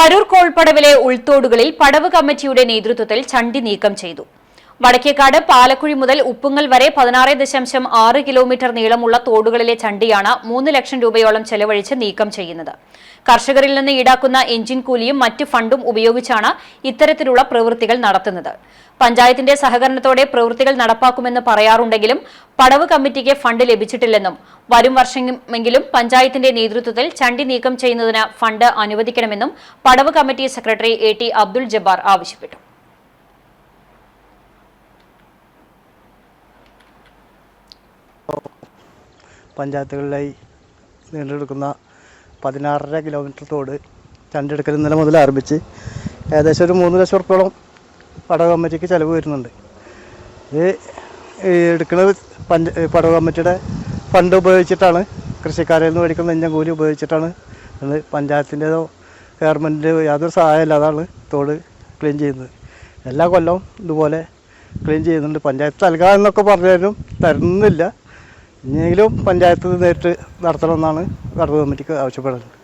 പരൂർ കോൾപ്പടവിലെ ഉൾത്തോടുകളിൽ പടവ് കമ്മിറ്റിയുടെ നേതൃത്വത്തിൽ ചണ്ടി നീക്കം ചെയ്തു. വടക്കേക്കാട് പാലക്കുഴി മുതൽ ഉപ്പുങ്ങൽ വരെ പതിനാറ് ദശാംശം ആറ് കിലോമീറ്റർ നീളമുള്ള തോടുകളിലെ ചണ്ടിയാണ് മൂന്ന് ലക്ഷം രൂപയോളം ചെലവഴിച്ച് നീക്കം ചെയ്യുന്നത്. കർഷകരിൽ നിന്ന് ഈടാക്കുന്ന എഞ്ചിൻ കൂലിയും മറ്റ് ഫണ്ടും ഉപയോഗിച്ചാണ് ഇത്തരത്തിലുള്ള പ്രവൃത്തികൾ നടത്തുന്നത്. പഞ്ചായത്തിന്റെ സഹകരണത്തോടെ പ്രവൃത്തികൾ നടപ്പാക്കുമെന്ന് പറയാറുണ്ടെങ്കിലും പടവ് കമ്മിറ്റിക്ക് ഫണ്ട് ലഭിച്ചിട്ടില്ലെന്നും വരും വർഷമെങ്കിലും പഞ്ചായത്തിന്റെ നേതൃത്വത്തിൽ ചണ്ടി നീക്കം ചെയ്യുന്നതിന് ഫണ്ട് അനുവദിക്കണമെന്നും പടവ് committee secretary A T Abdul Jabbar ആവശ്യപ്പെട്ടു. പഞ്ചായത്തുകളിലായി നീണ്ടെടുക്കുന്ന പതിനാറര കിലോമീറ്റർ തോട് ചണ്ടെടുക്കൽ ഇന്നലെ മുതൽ ആരംഭിച്ച് ഏകദേശം ഒരു മൂന്ന് ലക്ഷം ഉറുപ്പോളം പടവ കമ്മിറ്റിക്ക് ചിലവ് വരുന്നുണ്ട്. ഇത് എടുക്കുന്നത് പഞ്ച പടവ കമ്മിറ്റിയുടെ ഫണ്ട് ഉപയോഗിച്ചിട്ടാണ് കൃഷിക്കാരിൽ നിന്ന് മേടിക്കുന്ന ഇഞ്ഞം കൂലി ഉപയോഗിച്ചിട്ടാണ് അത് പഞ്ചായത്തിന്റെതോ ഗവൺമെന്റിന്റെ യാതൊരു സഹായമില്ലാതാണ് തോട് ക്ലീൻ ചെയ്യുന്നത്. എല്ലാ കൊല്ലവും ഇതുപോലെ ക്ലീൻ ചെയ്യുന്നുണ്ട്. പഞ്ചായത്ത് നൽകാമെന്നൊക്കെ പറഞ്ഞാലും തരുന്നില്ല. ഇനിയെങ്കിലും പഞ്ചായത്ത് നേരിട്ട് നടത്തണമെന്നാണ് കടവ് കമ്മിറ്റിക്ക് ആവശ്യപ്പെടുന്നത്